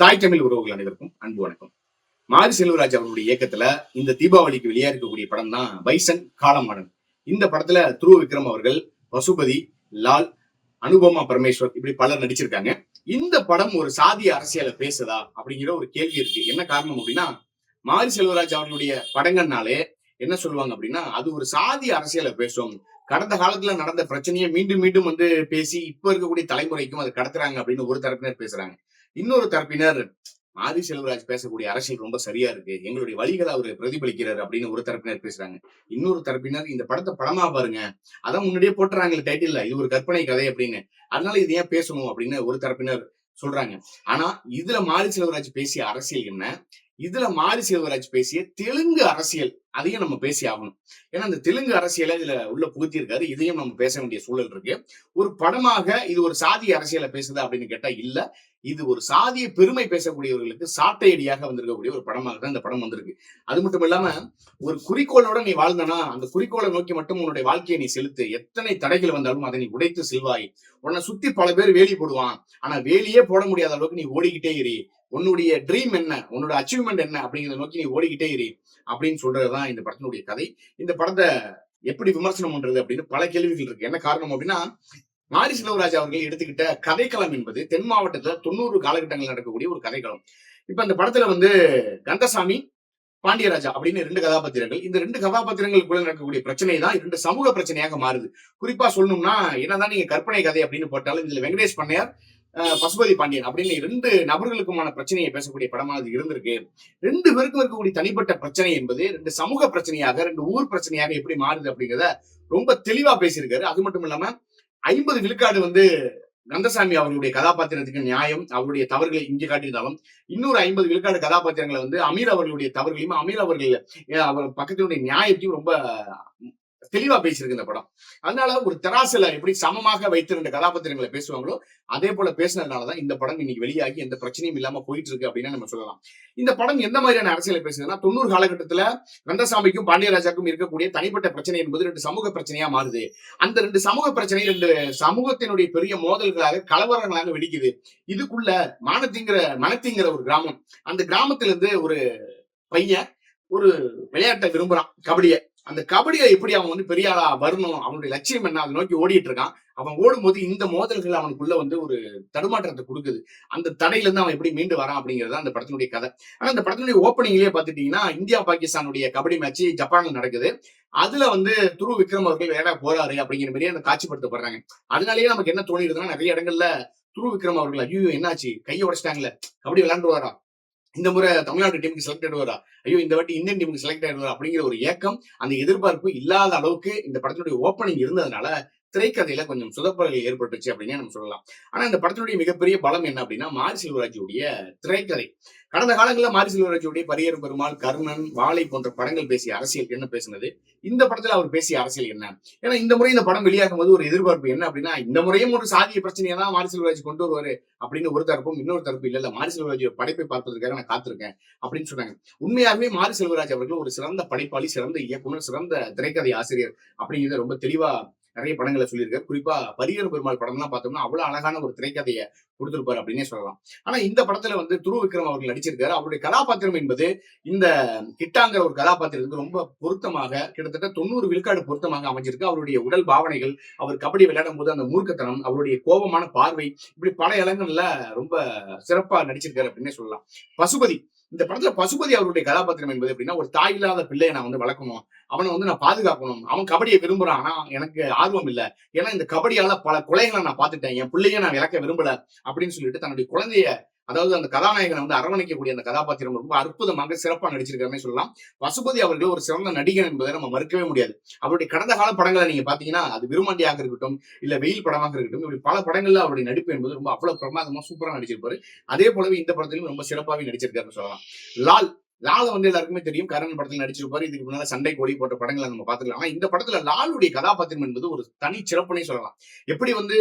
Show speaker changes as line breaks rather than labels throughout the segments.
தாய் தமிழ் உறவுகள் அனைவருக்கும் அன்பு வணக்கம். மாரி செல்வராஜ் அவருடைய இயக்கத்துல இந்த தீபாவளிக்கு வெளியா இருக்கக்கூடிய படம் தான் பைசன் காலமாடன் இந்த படத்துல துருவ விக்ரம் அவர்கள் பசுபதி லால் அனுபமா பரமேஸ்வர் இப்படி பலர் நடிச்சிருக்காங்க. இந்த படம் ஒரு சாதிய அரசியல பேசுதா அப்படிங்கிற ஒரு கேள்வி இருக்கு. என்ன காரணம் அப்படின்னா மாரி செல்வராஜ் அவர்களுடைய படங்கள்னாலே என்ன சொல்லுவாங்க அப்படின்னா அது ஒரு சாதி அரசியல பேசும். கடந்த காலத்துல நடந்த பிரச்சனையை மீண்டும் மீண்டும் வந்து பேசி இப்ப இருக்கக்கூடிய தலைமுறைக்கும் அது கடத்துறாங்க அப்படின்னு ஒரு தரப்பினர் பேசுறாங்க. இன்னொரு தரப்பினர் ஆதி செல்வராஜ் பேசக்கூடிய அரசியல் ரொம்ப சரியா இருக்கு. எங்களுடைய வழிகளை அவர் பிரதிபலிக்கிறார் அப்படின்னு ஒரு தரப்பினர் பேசுறாங்க. இன்னொரு தரப்பினர் இந்த படத்தை படமா பாருங்க. அதான் முன்னாடியே போட்டுறாங்க டைட்டில் இது ஒரு கற்பனை கதை அப்படின்னு. அதனால இது ஏன் பேசணும் அப்படின்னு ஒரு தரப்பினர் சொல்றாங்க. ஆனா இதுல மாரி செல்வராஜ் பேசிய அரசியல் என்ன? இதுல மாரி செல்வராஜ் பேசிய தெலுங்கு அரசியல் அதையும் நம்ம பேசி ஆகணும். ஏன்னா அந்த தெலுங்கு அரசியலை இதுல உள்ள புகுத்தியிருக்காரு. இதையும் நம்ம பேச வேண்டிய சூழல் இருக்கு. ஒரு படமாக இது ஒரு சாதி அரசியலை பேசுதா அப்படின்னு கேட்டா இல்ல. இது ஒரு சாதிய பெருமை பேசக்கூடியவர்களுக்கு சாட்டையடியாக வந்திருக்கக்கூடிய ஒரு படமாக தான் இந்த படம் வந்திருக்கு. அது மட்டும் இல்லாம ஒரு குறிக்கோளோட நீ வாழ்ந்தனா அந்த குறிக்கோளை நோக்கி மட்டும் உன்னுடைய வாழ்க்கையை நீ செலுத்து எத்தனை தடைகள் வந்தாலும் அதை நீ உடைத்து செல்வாய். உன்னை சுத்தி பல பேர் வேலி போடுவான். ஆனா வேலியே போட முடியாத அளவுக்கு நீ ஓடிக்கிட்டே இரு. உன்னுடைய ட்ரீம் என்ன? உன்னோட அச்சீவ்மெண்ட் என்ன? அப்படிங்கிறத நோக்கி நீ ஓடிக்கிட்டே இரு அப்படின்னு சொல்றதுதான் இந்த படத்தினுடைய கதை. இந்த படத்தை எப்படி விமர்சனம் பண்றது அப்படின்னு பல கேள்விகள் இருக்கு. என்ன காரணம் அப்படின்னா மாரி செல்வராஜ் அவர்கள் எடுத்துக்கிட்ட கதைக்களம் என்பது தென் மாவட்டத்துல தொண்ணூறு காலகட்டங்கள் நடக்கக்கூடிய ஒரு கதைக்களம். இப்ப அந்த படத்துல வந்து கந்தசாமி பாண்டியராஜா அப்படின்னு ரெண்டு கதாபாத்திரங்கள். இந்த ரெண்டு கதாபாத்திரங்களுக்குள்ள நடக்கக்கூடிய பிரச்சனை தான் ரெண்டு சமூக பிரச்சனையாக மாறுது. குறிப்பா சொல்லணும்னா என்னதான் நீங்க கற்பனை கதை அப்படின்னு போட்டாலும் இதுல வெங்கடேஷ் பண்ணையார் பசுபதி பாண்டியன் அப்படின்னு ரெண்டு நபர்களுக்குமான பிரச்சனையை பேசக்கூடிய படமா அது இருந்திருக்கு. ரெண்டு பேருக்கும் இருக்கக்கூடிய தனிப்பட்ட பிரச்சனை என்பது ரெண்டு சமூக பிரச்சனையாக ரெண்டு ஊர் பிரச்சனையாக எப்படி மாறுது அப்படிங்கிறத ரொம்ப தெளிவா பேசியிருக்காரு. அது மட்டும் இல்லாம ஐம்பது விழுக்காடு வந்து கந்தசாமி அவர்களுடைய கதாபாத்திரத்துக்கு நியாயம் அவருடைய தவறுகளை இங்கே காட்டியிருந்தாலும் இன்னொரு ஐம்பது விழுக்காடு கதாபாத்திரங்களை வந்து அமீர் அவர்களுடைய தவறுகளையும் அமீர் அவர்கள் அவர் பக்கத்தினுடைய நியாயத்தையும் ரொம்ப தெளிவா பேசியிருக்கு இந்த படம். அதனால ஒரு தெராசில எப்படி சமமாக வைத்து ரெண்டு கதாபாத்திரங்களை பேசுவாங்களோ அதே போல பேசினதுனாலதான் இந்த படம் இன்னைக்கு வெளியாகி எந்த பிரச்சனையும் இல்லாம போயிட்டு இருக்கு அப்படின்னு நம்ம சொல்லலாம். இந்த படம் எந்த மாதிரியான அரசியலை பேசுதுன்னா தொண்ணூறு காலகட்டத்துல கந்தசாமிக்கும் பாண்டியராஜாக்கும் இருக்கக்கூடிய தனிப்பட்ட பிரச்சனை என்பது ரெண்டு சமூக பிரச்சனையா மாறுது. அந்த ரெண்டு சமூக பிரச்சனை ரெண்டு சமூகத்தினுடைய பெரிய மோதல்களாக கலவரங்களாக வெடிக்குது. இதுக்குள்ள மானத்திங்கிற மனத்திங்கிற ஒரு கிராமம். அந்த கிராமத்துல இருந்து ஒரு பையன் ஒரு விளையாட்டை விரும்புறான். கபடியை. அந்த கபடியை எப்படி அவன் வந்து பெரிய ஆளா வரணும் அவனுடைய லட்சியம் என்ன அதை நோக்கி ஓடிட்டு இருக்கான் அவன் ஓடும்போது இந்த மோதல்கள் அவனுக்குள்ள வந்து ஒரு தடுமாற்றத்தை கொடுக்குது. அந்த தடையில இருந்து அவன் எப்படி மீண்டு வரான் அப்படிங்கிறது அந்த படத்தினுடைய கதை. ஆனா அந்த படத்தினுடைய ஓப்பனிங்லயே பாத்துட்டீங்கன்னா இந்தியா பாகிஸ்தானுடைய கபடி மேட்ச் ஜப்பான்ல நடக்குது. அதுல வந்து துரு விக்ரம் அவர்கள் வேற போறாரு அப்படிங்கிற மாதிரியே அந்த காட்சிப்படுத்தப்படுறாங்க. அதனாலேயே நமக்கு என்ன தோணிடுதுன்னா நிறைய இடங்கள்ல துரு விக்ரம் அவர்கள் ஐயோ என்னாச்சு? கையை உடைச்சிட்டாங்களே. கபடி விளையாண்டுருவாரா? இந்த முறை தமிழ்நாடு டீமுக்கு செலக்ட் ஆயிடுவாரா? ஐயோ இந்த வாட்டி இந்தியன் டீமுக்கு செலக்ட் ஆயிடுவாரா அப்படிங்கிற ஒரு ஏக்கம் அந்த எதிர்பார்ப்பு இல்லாத அளவுக்கு இந்த படத்தினுடைய ஓப்பனிங் இருந்ததுனால திரைக்கதையில கொஞ்சம் சுதப்பல்கள் ஏற்பட்டுச்சு அப்படின்னு நம்ம சொல்லலாம். ஆனா இந்த படத்தினுடைய மிகப்பெரிய பலம் என்ன அப்படின்னா மாரி செல்வராஜுடைய திரைக்கதை. கடந்த காலங்களில் மாரி செல்வராஜுடைய பரியர் பெருமாள் கர்ணன் வாழை போன்ற படங்கள் பேசிய அரசியல் என்ன பேசினது? இந்த படத்துல அவர் பேசிய அரசியல் என்ன? ஏன்னா இந்த முறை இந்த படம் வெளியாகும் போது ஒரு எதிர்பார்ப்பு என்ன அப்படின்னா இந்த முறையும் ஒரு சாதிய பிரச்சனையை தான் மாரி செல்வராஜ் கொண்டு வருவாரு அப்படின்னு ஒரு தரப்பும் இன்னொரு தரப்பு இல்ல இல்ல மாரி செல்வராஜ் படைப்பை பார்ப்பதற்காக நான் காத்திருக்கேன் அப்படின்னு சொன்னாங்க. உண்மையாகவே மாரி செல்வராஜ் அவர்கள் ஒரு சிறந்த படைப்பாளி சிறந்த இயக்குனர் சிறந்த திரைக்கதை ஆசிரியர் அப்படிங்கிறத ரொம்ப தெளிவா நிறைய படங்களை சொல்லியிருக்காரு. குறிப்பா பரியர் பெருமாள் படம்லாம் பார்த்தோம்னா அவ்வளவு அழகான ஒரு திரைக்கதையை கொடுத்திருப்பாரு அப்படின்னே சொல்லலாம். ஆனா இந்த படத்துல வந்து துரு விக்ரம் அவர்கள் நடிச்சிருக்காரு. அவருடைய கதாபாத்திரம் என்பது இந்த கிட்டாங்கிற ஒரு கதாபாத்திரத்துக்கு ரொம்ப பொருத்தமாக கிட்டத்தட்ட தொண்ணூறு விழுக்காடு பொருத்தமாக அமைஞ்சிருக்கு. அவருடைய உடல் பாவனைகள் அவர் கபடி விளையாடும் போது அந்த மூர்க்கத்தனம் அவருடைய கோபமான பார்வை இப்படி பல இடங்கள்ல ரொம்ப சிறப்பா நடிச்சிருக்காரு அப்படின்னே சொல்லலாம். பசுபதி இந்த படத்துல பசுபதி அவருடைய கதாபாத்திரம் என்பது எப்படின்னா ஒரு தாய் இல்லாத பிள்ளையை நான் வந்து வளர்க்கணும். அவனை வந்து நான் பாதுகாக்கணும். அவன் கபடியை விரும்புறான். ஆனா எனக்கு ஆர்வம் இல்லை. ஏன்னா இந்த கபடியால பல கொலைகளை நான் பார்த்துட்டேன். என் பிள்ளைய நான் விளக்க விரும்பல அப்படின்னு சொல்லிட்டு தன்னுடைய குழந்தைய அதாவது அந்த கதாநாயகனை வந்து அரவணைக்கக்கூடிய அந்த கதாபாத்திரம் ரொம்ப அற்புதமாக சிறப்பா நடிச்சிருக்காருன்னு சொல்லலாம். பசுபதி அவர்கள் ஒரு சிறந்த நடிகர் என்பதை நம்ம மறுக்கவே முடியாது. அவருடைய கடந்த கால படங்களை நீங்க பாத்தீங்கன்னா அது விருமாண்டியாக இருக்கட்டும் இல்ல வெயில் படமாக இருக்கட்டும் இப்படி பல படங்கள்ல அவருடைய நடிப்பு என்பது ரொம்ப அவ்வளவு பிரமாதமா சூப்பரா நடிச்சிருப்பாரு. அதே போலவே இந்த படத்திலும் ரொம்ப சிறப்பாகவே நடிச்சிருக்காருன்னு சொல்லலாம். லால் லால வந்து எல்லாருக்குமே தெரியும் கரண் படத்துல நடிச்சிருப்பாரு. இதுக்கு முன்னால சண்டை கோழி போன்ற படங்களை நம்ம பார்த்துக்கலாம். ஆனா இந்த படத்துல லாலுடைய கதாபாத்திரம் என்பது ஒரு தனி சிறப்புனே சொல்லலாம். எப்படி வந்து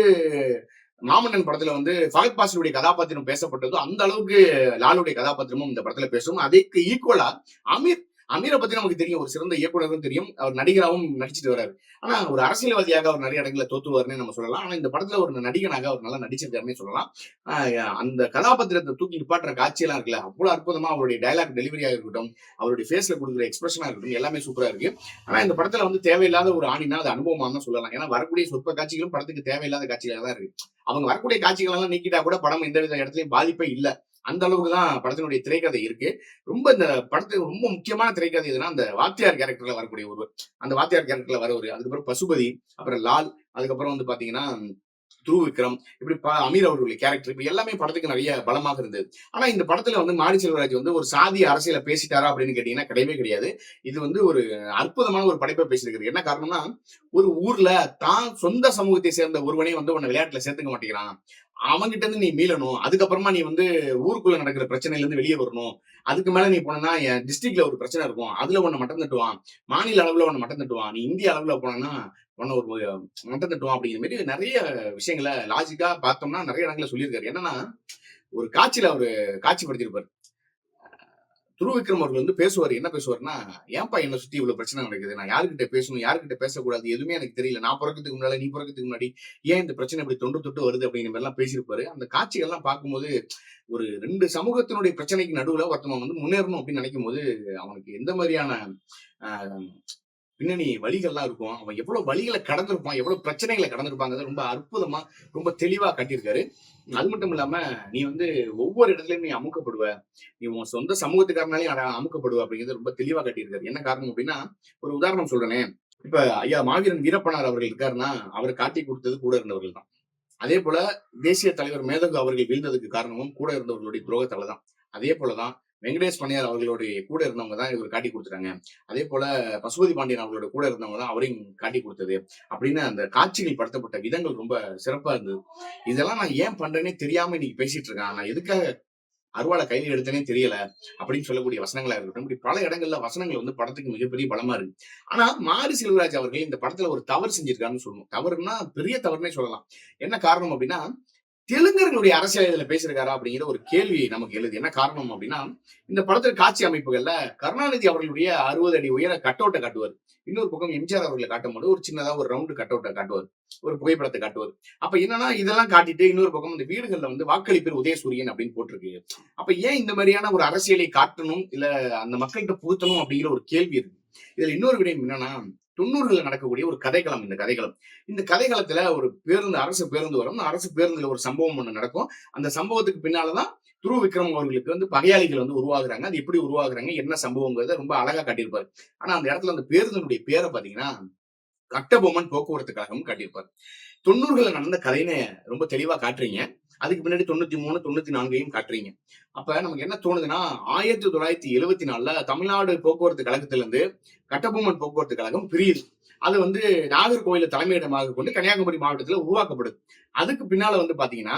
மாமன்னன் படத்துல வந்து ஃபகத் பாசனுடைய கதாபாத்திரம் பேசப்பட்டதோ அந்த அளவுக்கு லாலுடைய கதாபாத்திரமும் இந்த படத்துல பேசும் அதுக்கு ஈக்குவலா அமீர் அமீரை பத்தி நமக்கு தெரியும். ஒரு சிறந்த இயக்குனரும் தெரியும். அவர் நடிகராகவும் நடிச்சிட்டு வராரு ஆனா ஒரு அரசியல்வாதியாக அவர் நிறைய இடங்களில் தோத்துருவாருன்னு நம்ம சொல்லலாம். ஆனா இந்த படத்துல ஒரு நடிகனாக அவர் நல்லா நடிச்சிருக்காருன்னே சொல்லலாம். ஆஹ் அந்த கதாபாத்திரத்தை தூக்கி நிப்பாட்டுற காட்சியெல்லாம் இருக்குல்ல அவ்வளவு அற்புதமா அவருடைய டைலாக் டெலிவரியா இருக்கட்டும் அவருடைய ஃபேஸ்ல கொடுக்குற எக்ஸ்பிரஷனா இருக்கட்டும் எல்லாமே சூப்பரா இருக்கு. ஆனா இந்த படத்துல வந்து தேவையில்லாத ஒரு ஆணினா அது அனுபவமா தான் சொல்லலாம். ஏன்னா வரக்கூடிய சொற்ப காட்சிகளும் படத்துக்கு தேவையில்லாத காட்சிகளாக தான் இருக்கு. அவங்க வரக்கூடிய காட்சிகள் எல்லாம் நீக்கிட்டா கூட படம் எந்த வித இடத்துலயும் பாதிப்பே இல்ல. அந்த அளவுக்கு தான் படத்தினுடைய திரைக்கதை இருக்கு. ரொம்ப இந்த படத்துக்கு ரொம்ப முக்கியமான திரைக்கதை எதுனா அந்த வாத்தியார் கேரக்டர்ல வரக்கூடிய ஒருவர் அந்த வாத்தியார் கேரக்டர்ல வரவர் அதுக்கப்புறம் பசுபதி அப்புறம் லால் அதுக்கப்புறம் வந்து பாத்தீங்கன்னா துரு விக்ரம் இப்படி அமீர் அவர்களுடைய கேரக்டர் இப்படி எல்லாமே படத்துக்கு நிறைய பலமாக இருந்தது. ஆனா இந்த படத்துல வந்து மாரி செல்வராஜ் வந்து ஒரு சாதி அரசியல பேசிட்டாரா அப்படின்னு கேட்டீங்கன்னா கிடையவே கிடையாது. இது வந்து ஒரு அற்புதமான ஒரு படைப்பை பேசியிருக்காரு. என்ன காரணம்னா ஒரு ஊர்ல தான் சொந்த சமூகத்தை சேர்ந்த ஒருவனே வந்து உன்னை விளையாட்டுல சேர்த்துக்க மாட்டேங்கிறான். அவன்கிட்ட இருந்து நீ மீளணும். அதுக்கப்புறமா நீ வந்து ஊருக்குள்ள நடக்கிற பிரச்சனையில இருந்து வெளியே வரணும். அதுக்கு மேல நீ போனா என் டிஸ்ட்ரிக்ட்ல ஒரு பிரச்சனை இருக்கும். அதுல உன்னை மட்டம் தட்டுவான். மாநில அளவுல உன்னை மட்டம் தட்டுவான். நீ இந்திய அளவுல போனா உன்னை ஒரு மட்டம் தட்டுவான் அப்படிங்கிற மாதிரி நிறைய விஷயங்களை லாஜிக்கா பார்த்தோம்னா நிறைய இடங்களை சொல்லியிருக்காரு. என்னன்னா ஒரு காட்சியில அவரு காட்சிப்படுத்தியிருப்பாரு. துருவ விக்ரம் அவர்கள் வந்து பேசுவார். என்ன பேசுவார்னா ஏன்பா என்ன சுத்தி இவ்வளவு பிரச்சனை நடக்குது? நான் யாருக்கிட்ட பேசணும்? யாருக்கிட்ட பேசக்கூடாது? எதுவுமே எனக்கு தெரியல. நான் பிறக்கிறதுக்கு முன்னாடி நீ பிறக்கிறதுக்கு முன்னாடி ஏன் இந்த பிரச்சனை இப்படி தொண்டு தொட்டு வருது? அப்படிங்கிற மாதிரி எல்லாம் பேசியிருப்பாரு. அந்த காட்சிகள்லாம் பார்க்கும்போது ஒரு ரெண்டு சமூகத்தினுடைய பிரச்சனைக்கு நடுவுல ஒருத்தவன் வந்து முன்னேறணும் அப்படின்னு நினைக்கும் போது அவனுக்கு எந்த மாதிரியான ஆஹ், பின்னணி வழிகள்லாம் இருக்கும். அவன் எவ்வளவு வழிகளை கடந்திருப்பான் எவ்வளவு பிரச்சனைகளை கடந்திருப்பாங்க ரொம்ப அற்புதமா ரொம்ப தெளிவா கட்டியிருக்காரு. அது மட்டும் இல்லாம நீ வந்து ஒவ்வொரு இடத்துலயும் நீ அமுக்கப்படுவ. நீ உன் சொந்த சமூகத்துக்காரனாலே அட- அமுக்கப்படுவ அப்படிங்கிறது ரொம்ப தெளிவா கட்டியிருக்காரு. என்ன காரணம் அப்படின்னா ஒரு உதாரணம் சொல்றேனே. இப்ப ஐயா மாவீரன் வீரப்பனார் அவர்கள் இருக்காருன்னா அவர் காட்டி கொடுத்தது கூட இருந்தவர்கள் தான். அதே போல தேசிய தலைவர் மேதகு அவர்கள் வீழ்ந்ததுக்கு காரணமும் கூட இருந்தவர்களுடைய துரோகத்தால தான். அதே போலதான் வெங்கடேஷ் பணியார் அவர்களுடைய கூட இருந்தவங்க தான் இவர் காட்டி கொடுத்துட்டாங்க. அதே போல பசுபதி பாண்டியன் அவர்களோட கூட இருந்தவங்க தான் அவரையும் காட்டி கொடுத்தது அப்படின்னு அந்த காட்சிகள் படுத்தப்பட்ட விதங்கள் ரொம்ப சிறப்பா இருந்தது. இதெல்லாம் நான் ஏன் பண்றேனே தெரியாம இன்னைக்கு பேசிட்டு இருக்கேன். நான் எதுக்காக அருவாளை கையில் எடுத்தனே தெரியல அப்படின்னு சொல்லக்கூடிய வசனங்களா இருக்கட்டும். இப்படி பல இடங்கள்ல வசனங்கள் வந்து படத்துக்கு மிகப்பெரிய பலமா இருக்கு. ஆனா மாரி செல்வராஜ் அவர்கள் இந்த படத்துல ஒரு தவறு செஞ்சிருக்காருன்னு சொல்லணும். தவறுனா பெரிய தவறுனே சொல்லலாம். என்ன காரணம் அப்படின்னா தெலுங்கர்களுடைய அரசியல் இதுல பேசியிருக்காரா அப்படிங்கிற ஒரு கேள்வி நமக்கு எழுது. என்ன காரணம் அப்படின்னா இந்த படத்தின் காட்சி அமைப்புகள்ல கருணாநிதி அவர்களுடைய அறுபது அடி உயர கட்டவுட்டை காட்டுவார். இன்னொரு பக்கம் எம்ஜிஆர் அவர்களை காட்டும்போது ஒரு சின்னதா ஒரு ரவுண்டு கட்டவுட்டை காட்டுவார். ஒரு புகைப்படத்தை காட்டுவார். அப்ப என்னன்னா இதெல்லாம் காட்டிட்டு இன்னொரு பக்கம் இந்த வீடுகள்ல வந்து வாக்களிப்பேர் உதயசூரியன் அப்படின்னு போட்டிருக்கு. அப்ப ஏன் இந்த மாதிரியான ஒரு அரசியலை காட்டணும் இல்ல அந்த மக்கள்கிட்ட புகுத்தணும் அப்படிங்கிற ஒரு கேள்வி இருக்கு. இதுல இன்னொரு விடயம் என்னன்னா தொண்ணூறுகளில் நடக்கக்கூடிய ஒரு கதைக்களம் இந்த கதைக்களம். இந்த கதைக்களத்துல ஒரு பேருந்து அரசு பேருந்து வரும். அரசு பேருந்துல ஒரு சம்பவம் ஒண்ணு நடக்கும். அந்த சம்பவத்துக்கு பின்னாலதான் துருவ விக்ரம் அவர்களுக்கு வந்து பகையாளிகள் வந்து உருவாகுறாங்க. அது எப்படி உருவாகுறாங்க என்ன சம்பவங்கிறத ரொம்ப அழகா காட்டியிருப்பாரு. ஆனா அந்த இடத்துல அந்த பேருந்தினுடைய பேரை பாத்தீங்கன்னா கட்டபொம்மன் போக்குவரத்து கழகம் காட்டியிருப்பாரு. தொண்ணூறுகள்ல நடந்த கதைன்னு ரொம்ப தெளிவா காட்டுறீங்க. அதுக்கு பின்னாடி தொண்ணூத்தி மூணு தொண்ணூத்தி நான்கையும் காட்டுறீங்க. அப்ப நமக்கு என்ன தோணுதுன்னா ஆயிரத்தி தொள்ளாயிரத்தி எழுவத்தி நாலுல தமிழ்நாடு போக்குவரத்து கழகத்திலிருந்து கட்டபொம்மன் போக்குவரத்து கழகம் பிரியுது. அது வந்து நாகர்கோயில தலைமையிடமாக கொண்டு கன்னியாகுமரி மாவட்டத்துல உருவாக்கப்படுது. அதுக்கு பின்னால வந்து பாத்தீங்கன்னா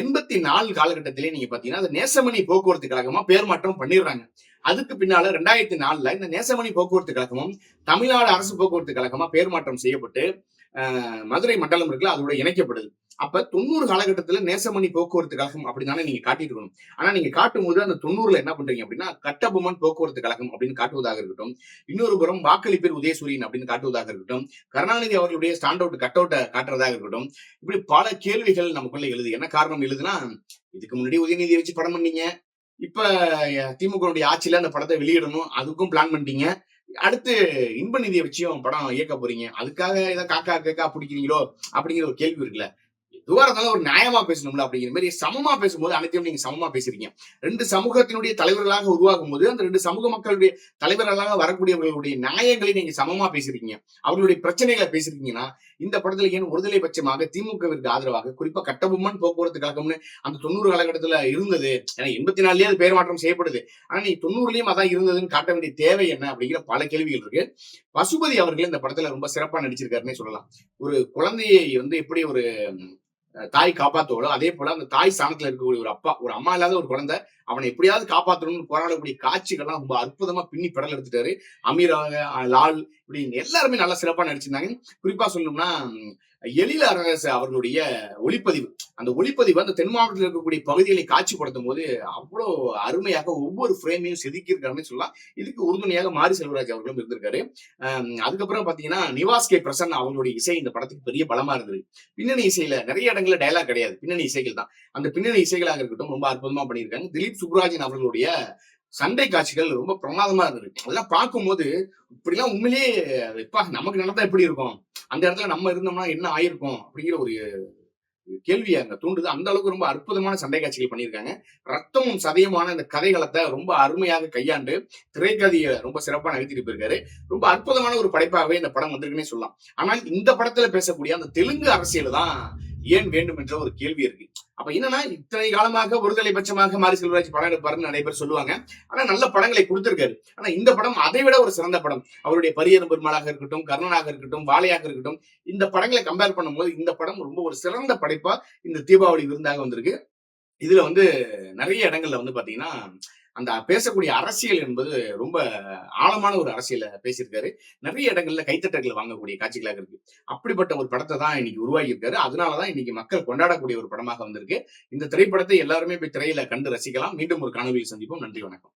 எண்பத்தி நாலு காலகட்டத்திலே நீங்க பாத்தீங்கன்னா அது நேசமணி போக்குவரத்து கழகமா பேர் மாற்றம் பண்ணிடுறாங்க. அதுக்கு பின்னால ரெண்டாயிரத்தி நாலுல இந்த நேசமணி போக்குவரத்து கழகமும் தமிழ்நாடு அரசு போக்குவரத்து கழகமா பேர் மாற்றம் செய்யப்பட்டு மதுரை மண்டலம் இருக்குல்ல அதோட இணைக்கப்படுது. அப்ப தொண்ணூறு காலகட்டத்துல நேசமணி போக்குவரத்து கழகம் அப்படிதானே நீங்க காட்டிட்டு இருக்கணும் ஆனா நீங்க காட்டும் போது அந்த தொண்ணூறுல என்ன பண்றீங்க அப்படின்னா கட்டபொம்மன் போக்குவரத்து கழகம் அப்படின்னு காட்டுவதாக இருக்கட்டும் இன்னொரு புறம் வாக்களிப்பேர் உதயசூரியன் அப்படின்னு காட்டுவதாக இருக்கட்டும் கருணாநிதி அவர்களுடைய ஸ்டாண்ட் அவுட் கட் அவுட்டை காட்டுறதாக இருக்கட்டும் இப்படி பல கேள்விகள் நமக்குள்ள எழுது. என்ன காரணம் எழுதுனா இதுக்கு முன்னாடி உதயநிதியை வச்சு படம் பண்ணீங்க இப்ப திமுகவுடைய ஆட்சியில அந்த படத்தை வெளியிடணும் அதுக்கும் பிளான் பண்ணிட்டீங்க அடுத்து இன்ப நிதியை வச்சியும் படம் இயக்க போறீங்க. அதுக்காக ஏதோ காக்கா கேக்கா பிடிக்கிறீங்களோ அப்படிங்கிற ஒரு கேள்வி இருக்குல்ல. எதுவா இருந்தாலும் ஒரு நியாயமா பேசணும்ல அப்படிங்கிற மாதிரி சமமா பேசும்போது அனைத்தையும் நீங்க சமமா பேசுறீங்க. ரெண்டு சமூகத்தினுடைய தலைவர்களாக உருவாகும் போது அந்த ரெண்டு சமூக மக்களுடைய தலைவர்களாக வரக்கூடியவர்களுடைய நியாயங்களை நீங்க சமமா பேசுறீங்க அவர்களுடைய பிரச்சனைகளை பேசுறீங்கன்னா இந்த படத்துல ஏன் ஒருதலை பட்சமாக திமுகவிற்கு ஆதரவாக குறிப்பா கட்டபொம்மன் போக்குவரத்து கழகம்னு அந்த தொண்ணூறு காலகட்டத்துல இருந்தது. ஏன்னா எண்பத்தி நாலுலயே அது பெயர் மாற்றம் செய்யப்படுது. ஆனா நீ தொண்ணூறுலயும் அதான் இருந்ததுன்னு காட்ட வேண்டிய தேவை என்ன அப்படிங்கிற பல கேள்விகள் இருக்கு. பசுபதி அவர்கள் இந்த படத்துல ரொம்ப சிறப்பா நடிச்சிருக்காருன்னே சொல்லலாம். ஒரு குழந்தையை வந்து எப்படி ஒரு தாய் காப்பாத்துவாளோ அதே போல அந்த தாய் சாணத்துல இருக்கக்கூடிய ஒரு அப்பா ஒரு அம்மா இல்லாத ஒரு குழந்தை அவனை எப்படியாவது காப்பாற்றணும்னு போராடக்கூடிய காட்சிகள்லாம் ரொம்ப அற்புதமா பின்னி படல் எடுத்துட்டாரு. அமீராக லால் இப்படி எல்லாருமே நல்லா சிறப்பா நடிச்சிருந்தாங்க. குறிப்பா சொல்லணும்னா எழில அரசு அவர்களுடைய ஒளிப்பதிவு. அந்த ஒளிப்பதிவு அந்த தென் மாவட்டத்தில் இருக்கக்கூடிய பகுதிகளை காட்சிப்படுத்தும் போது அவ்வளோ அருமையாக ஒவ்வொரு ஃப்ரேமையும் செதுக்கியிருக்காருன்னு சொல்லலாம். இதுக்கு உறுதுணையாக மாரி செல்வராஜ் அவர்களும் இருந்திருக்காரு. அதுக்கப்புறம் பாத்தீங்கன்னா நிவாஸ் கே பிரசன் அவங்களுடைய இசை இந்த படத்துக்கு பெரிய பலமா இருந்தது. பின்னணி இசையில நிறைய இடங்கள்ல டயலாக் கிடையாது. பின்னணி இசைகள் தான். அந்த பின்னணி இசைகளாக இருக்கட்டும் ரொம்ப அற்புதமா பண்ணியிருக்காங்க. திலீப் சுப்ராஜன் அவர்களுடைய சண்டை காட்சிகள் ரொம்ப பிரமாதமா இருந்தது அதெல்லாம் பார்க்கும்போது இப்படிலாம் உண்மையிலேயே இப்ப நமக்கு நடந்தா எப்படி இருக்கும்? அந்த இடத்துல நம்ம இருந்தோம்னா என்ன ஆயிருக்கும்? அப்படிங்கிற ஒரு கேள்வியை அங்க தூண்டுது. அந்த அளவுக்கு ரொம்ப அற்புதமான சண்டை காட்சிகள் பண்ணியிருக்காங்க. ரத்தமும் சதயமான இந்த கதைகளத்தை ரொம்ப அருமையாக கையாண்டு திரைக்கதையை ரொம்ப சிறப்பாக நகர்த்திட்டு போயிருக்காரு. ரொம்ப அற்புதமான ஒரு படைப்பாகவே இந்த படம் வந்திருக்குன்னே சொல்லலாம். ஆனால் இந்த படத்துல பேசக்கூடிய அந்த தெலுங்கு அரசியல் தான் ஏன் வேண்டும் என்ற ஒரு கேள்வி இருக்கு. அப்ப என்னன்னா இத்தனை காலமாக ஒருதலை பட்சமாக மாரி செல்வராஜ் படம் எடுப்பாருன்னு நிறைய பேர் சொல்லுவாங்க. ஆனா நல்ல படங்களை கொடுத்திருக்காரு. ஆனா இந்த படம் அதை விட ஒரு சிறந்த படம். அவருடைய பரியரும் பெருமாளாக இருக்கட்டும் கர்ணனாக இருக்கட்டும் வாழையாக இருக்கட்டும் இந்த படங்களை கம்பேர் பண்ணும்போது இந்த படம் ரொம்ப ஒரு சிறந்த படைப்பா இந்த தீபாவளி விருந்தாக வந்திருக்கு. இதுல வந்து நிறைய இடங்கள்ல வந்து பாத்தீங்கன்னா அந்த பேசக்கூடிய அரசியல் என்பது ரொம்ப ஆழமான ஒரு அரசியலை பேசியிருக்காரு. நிறைய இடங்கள்ல கைத்தட்டங்களை வாங்கக்கூடிய காட்சிகளாக இருக்கு. அப்படிப்பட்ட ஒரு படத்தை தான் இன்னைக்கு உருவாகியிருக்காரு அதனாலதான் இன்னைக்கு மக்கள் கொண்டாடக்கூடிய ஒரு படமாக வந்திருக்கு. இந்த திரைப்படத்தை எல்லாருமே போய் திரையில கண்டு ரசிக்கலாம். மீண்டும் ஒரு காணொலியில் சந்திப்போம். நன்றி வணக்கம்.